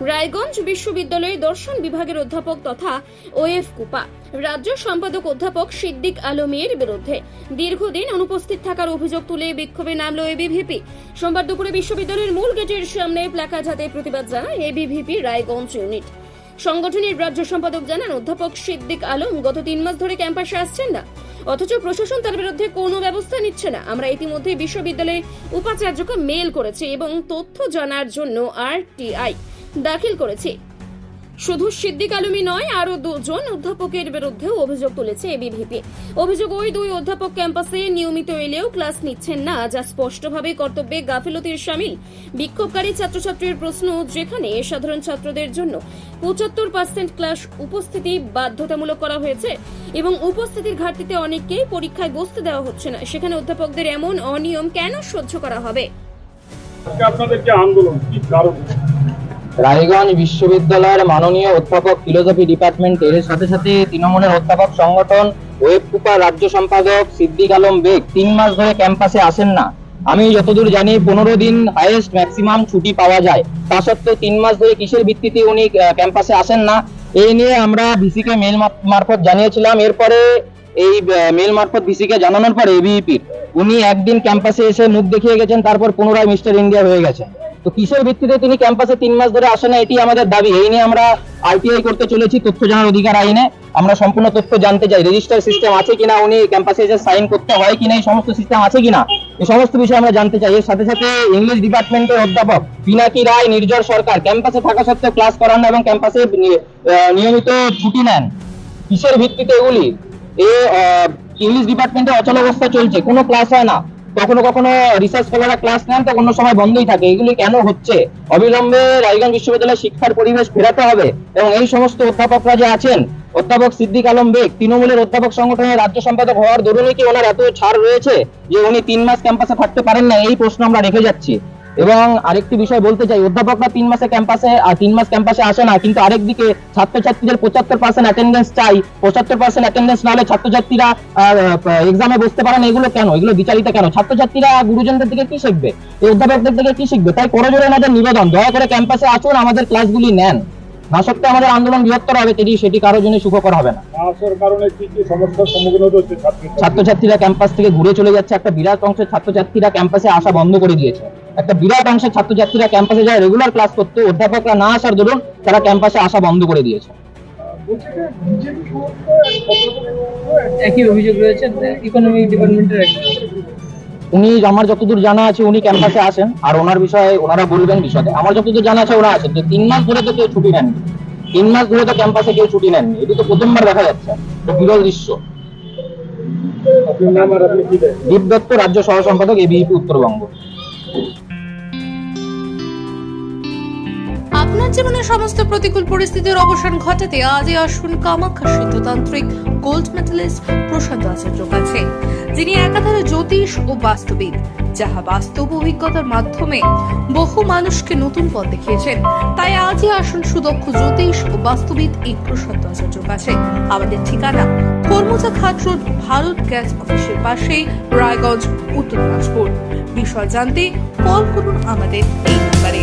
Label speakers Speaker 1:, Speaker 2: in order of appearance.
Speaker 1: রায়গঞ্জ বিশ্ববিদ্যালয়ের দর্শন বিভাগের অধ্যাপক তথা ওএফ কুপা। রাজ্য সম্পাদক অধ্যাপক সিদ্দিক আলমের বিরুদ্ধে দীর্ঘদিন অনুপস্থিত থাকার অভিযোগ তুলে বিক্ষোভে নামল এবিভিপি সোমবার দুপুরে বিশ্ববিদ্যালয়ের মূল গেটের সামনে প্লাকার্ড হাতে প্রতিবাদ জানায় এবিভিপি রায়গঞ্জ ইউনিট। সংগঠনের রাজ্য সম্পাদক জানান, অধ্যাপক সিদ্দিক আলম গত তিন মাস ধরে ক্যাম্পাসে আসছেন না। অথচ প্রশাসন তার বিরুদ্ধে কোনো ব্যবস্থা নিচ্ছে না। আমরা ইতিমধ্যে বিশ্ববিদ্যালয়ে উপাচার্যকে মেল করেছি এবং তথ্য জানার জন্য আরটিআই দাখিল করেছি। শুধু সিদ্দিক আলমী নয়, আরও দুজন অধ্যাপকের বিরুদ্ধেও অভিযোগ তুলেছে এবিভিপি অভিযোগ ওই দুই অধ্যাপক ক্যাম্পাসে নিয়মিত এলেও ক্লাস নিচ্ছেন না, যা স্পষ্টভাবে কর্তব্যে গাফিলতির সামিল। বিক্ষোভকারী ছাত্রছাত্রীর প্রশ্ন, যেখানে সাধারণ ছাত্রদের জন্য পঁচাত্তর পার্সেন্ট ক্লাস উপস্থিতি বাধ্যতামূলক করা হয়েছে এবং উপস্থিতির ঘাটতিতে অনেককেই পরীক্ষায় বসতে দেওয়া হচ্ছে না। সেখানে অধ্যাপকদের এমন অনিয়ম কেন সহ্য করা হবে?
Speaker 2: আপনাদের আন্দোলন? কি কারণ?
Speaker 3: রায়গঞ্জ বিশ্ববিদ্যালয়ের মাননীয় অধ্যাপক ফিলোসফি ডিপার্টমেন্টের সাথে সাথে তৃণমূলের অধ্যাপক সংগঠন ওয়েব কুপার রাজ্য সম্পাদক সিদ্দিক আলম বেগ তিন মাস ধরে ক্যাম্পাসে আসেন না। আমি যতদূর জানি পনেরো দিন হাইয়েস্ট ম্যাক্সিমাম ছুটি পাওয়া যায়। তা সত্ত্বেও তিন মাস ধরে কিসের ভিত্তিতে উনি ক্যাম্পাসে আসেন না এই নিয়ে আমরা ভিসিকে মেল মারফত জানিয়েছিলাম। এরপরে এই মেল মারফত ভিসিকে জানানোর পরে এবিইপির উনি একদিন ক্যাম্পাসে এসে মুখ দেখিয়ে গেছেন, তারপর পুনরায় মিস্টার ইন্ডিয়া হয়ে গেছেন। তো কিসের ভিত্তিতে তিনি ক্যাম্পাসে তিন মাস ধরে আসেন না, এটি আমাদের দাবি। এই নিয়ে আমরা আইটিআই করতে চলেছি তথ্য জানার অধিকার আইনে। আমরা সম্পূর্ণ তথ্য জানতে চাই। রেজিস্টার সিস্টেম আছে কিনা, উনি ক্যাম্পাসে এসে সাইন করতে হয় কিনা, এই সমস্ত সিস্টেম আছে কিনা এই সমস্ত বিষয়ে আমরা জানতে চাই। এর সাথে সাথে ইংলিশ ডিপার্টমেন্টের অধ্যাপক পিনাকি রায়, নির্জর সরকার ক্যাম্পাসে থাকা সত্ত্বেও ক্লাস করান না এবং ক্যাম্পাসে নিয়মিত ছুটি নেন। কিসের ভিত্তিতে এগুলি? এ ইংলিশ ডিপার্টমেন্টে অচল অবস্থা চলছে, কোনো ক্লাস হয় না। কখনো কখনো রিসার্চ স্কলাররা ক্লাস নেন তো অন্য সময় বন্ধই থাকে। এগুলি কেন হচ্ছে? অবিলম্বে রায়গঞ্জ বিশ্ববিদ্যালয়ে শিক্ষার পরিবেশ ফেরাতে হবে এবং এই সমস্ত অধ্যাপকরা যে আছেন, অধ্যাপক সিদ্দিক আলম বেগ, তৃণমূলের অধ্যাপক সংগঠনের রাজ্য সম্পাদক হওয়ার দরুনই কি ওনার এত ছাড় রয়েছে যে উনি তিন মাস ক্যাম্পাসে থাকতে পারেন না? এই প্রশ্ন আমরা রেখে যাচ্ছি। এবং আরেকটি বিষয় বলতে চাই, অধ্যাপকরা তিন মাসে ক্যাম্পাসে তিন মাস ক্যাম্পাসে আসে না, কিন্তু আরেকদিকে ছাত্রছাত্রীদের পঁচাত্তর পার্সেন্ট অ্যাটেন্ডেন্স চাই। পঁচাত্তর পার্সেন্ট অ্যাটেন্ডেন্স না হলে ছাত্রছাত্রীরা এক্সামে বসতে পারে না, এগুলো কেন? এগুলো বিচারিতা কেন? ছাত্রছাত্রীরা গুরুজনদের থেকে কি শিখবে? এই অধ্যাপকদের থেকে কি শিখবে? তাই করজোরে আমাদের নিবেদন, দয়া করে ক্যাম্পাসে আসুন, আমাদের ক্লাসগুলি নেন। না সত্ত্বেও আমাদের আন্দোলন বৃহত্তর হবে সেটি সেটি কারোর জন্য সুখকর হবে না।
Speaker 2: না কারণে কি কি সমস্যার সম্মুখীন হচ্ছে
Speaker 3: ছাত্রছাত্রীরা ক্যাম্পাস থেকে ঘুরে চলে যাচ্ছে একটা বিরাট অংশের ছাত্রছাত্রীরা ক্যাম্পাসে আসা বন্ধ করে দিয়েছে। একটা বিরাট অংশের ছাত্রছাত্রীরা ক্যাম্পাসে যায় রেগুলার ক্লাস করতে অধ্যাপকরা না আসার দরুন তারা ক্যাম্পাসে আসা বন্ধ করে দিয়েছে।
Speaker 4: একই অভিযোগ রয়েছে ইকোনমিক ডিপার্টমেন্টের
Speaker 3: উনি আমার যতদূর জানা আছে উনি ক্যাম্পাসে আসেন। আর ওনার বিষয়ে ওনারা বলবেন বিষয়ে আমার যতদূর জানা আছে ওরা আছেন যে তিন মাস ধরে তো কেউ ছুটি নেননি। তিন মাস ধরে তো ক্যাম্পাসে কেউ ছুটি নেননি। এটি তো প্রথমবার দেখা যাচ্ছে। বিরল দৃশ্য। দীপ দত্ত রাজ্য সহ সম্পাদক এবিপি উত্তরবঙ্গ।
Speaker 5: জীবনের সমস্ত প্রতিকূল পরিস্থিতির অবসান ঘটাতে আজই আসুন কামাখ্যা সিদ্ধতান্ত্রিক গোল্ড মেডেলিস্ট প্রশান্ত আচার্য কাছে, যিনি একাধারে জ্যোতিষ ও বাস্তবিদ, যাহা বাস্তব অভিজ্ঞতার মাধ্যমে বহু মানুষকে নতুন পথ দেখিয়েছেন। তাই আজই আসুন সুদক্ষ জ্যোতিষ ও বাস্তবিদ এই প্রশান্ত আচার্য কাছে। আমাদের ঠিকানা কর্মজা ঘাট রোড, ভারত গ্যাস অফিসের পাশেই, রায়গঞ্জ, উত্তর দিনাজপুর। বিষয় জানতে কল করুন আমাদের এই নাম্বারে